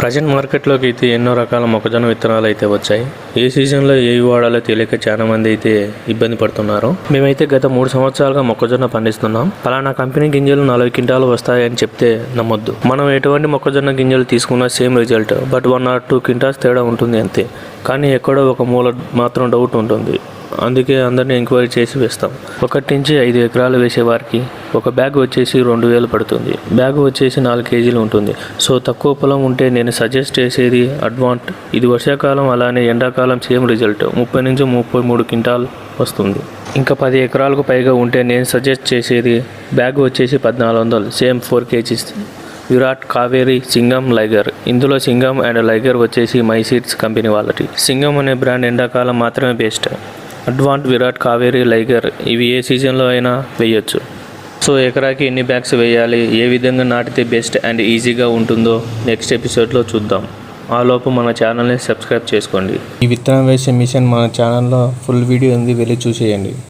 Present మార్కెట్లోకి అయితే ఎన్నో రకాల మొక్కజొన్న విత్తనాలు అయితే వచ్చాయి. ఏ సీజన్లో ఏవి వాడాలో తెలియక చాలా మంది అయితే ఇబ్బంది పడుతున్నారు. మేమైతే గత మూడు సంవత్సరాలుగా మొక్కజొన్న పండిస్తున్నాం. పలానా కంపెనీ గింజలు నలభై క్వింటాలు వస్తాయని చెప్తే నమ్మొద్దు. మనం ఎటువంటి మొక్కజొన్న గింజలు తీసుకున్నా same result but one or two quintals తేడా ఉంటుంది అంతే. కానీ ఎక్కడో ఒక మూల మాత్రం డౌట్ ఉంటుంది. అందుకే అందరిని ఎంక్వైరీ చేసి వేస్తాం. ఒకటి నుంచి ఐదు ఎకరాలు వేసేవారికి ఒక బ్యాగ్ వచ్చేసి రెండు వేలు పడుతుంది. బ్యాగ్ వచ్చేసి నాలుగు కేజీలు ఉంటుంది. సో తక్కువ పొలం ఉంటే నేను సజెస్ట్ చేసేది అడ్వాంట్. ఇది వర్షాకాలం అలానే ఎండాకాలం సేమ్ రిజల్ట్. ముప్పై నుంచి ముప్పై మూడు క్వింటాల్ వస్తుంది. ఇంకా పది ఎకరాలకు పైగా ఉంటే నేను సజెస్ట్ చేసేది బ్యాగ్ వచ్చేసి పద్నాలుగు వందలు same four kgs. Virat Kaveri Singam Liger. ఇందులో సింగం అండ్ లైగర్ వచ్చేసి మై సీడ్స్ కంపెనీ వాళ్ళటి సింగం అనే బ్రాండ్ ఎండాకాలం మాత్రమే best. Advanta Virat Kaveri Liger ఇవి ఏ సీజన్లో అయినా వేయొచ్చు. సో ఎకరాకి ఎన్ని బ్యాగ్స్ వేయాలి ఏ విధంగా నాటితే బెస్ట్ అండ్ ఈజీగా ఉంటుందో నెక్స్ట్ ఎపిసోడ్లో చూద్దాం. ఆ లోపు మన ఛానల్ని సబ్స్క్రైబ్ చేసుకోండి. ఈ విత్తనం వేసే మిషన్ మన ఛానల్లో ఫుల్ వీడియో ఉంది వెళ్ళి చూసేయండి.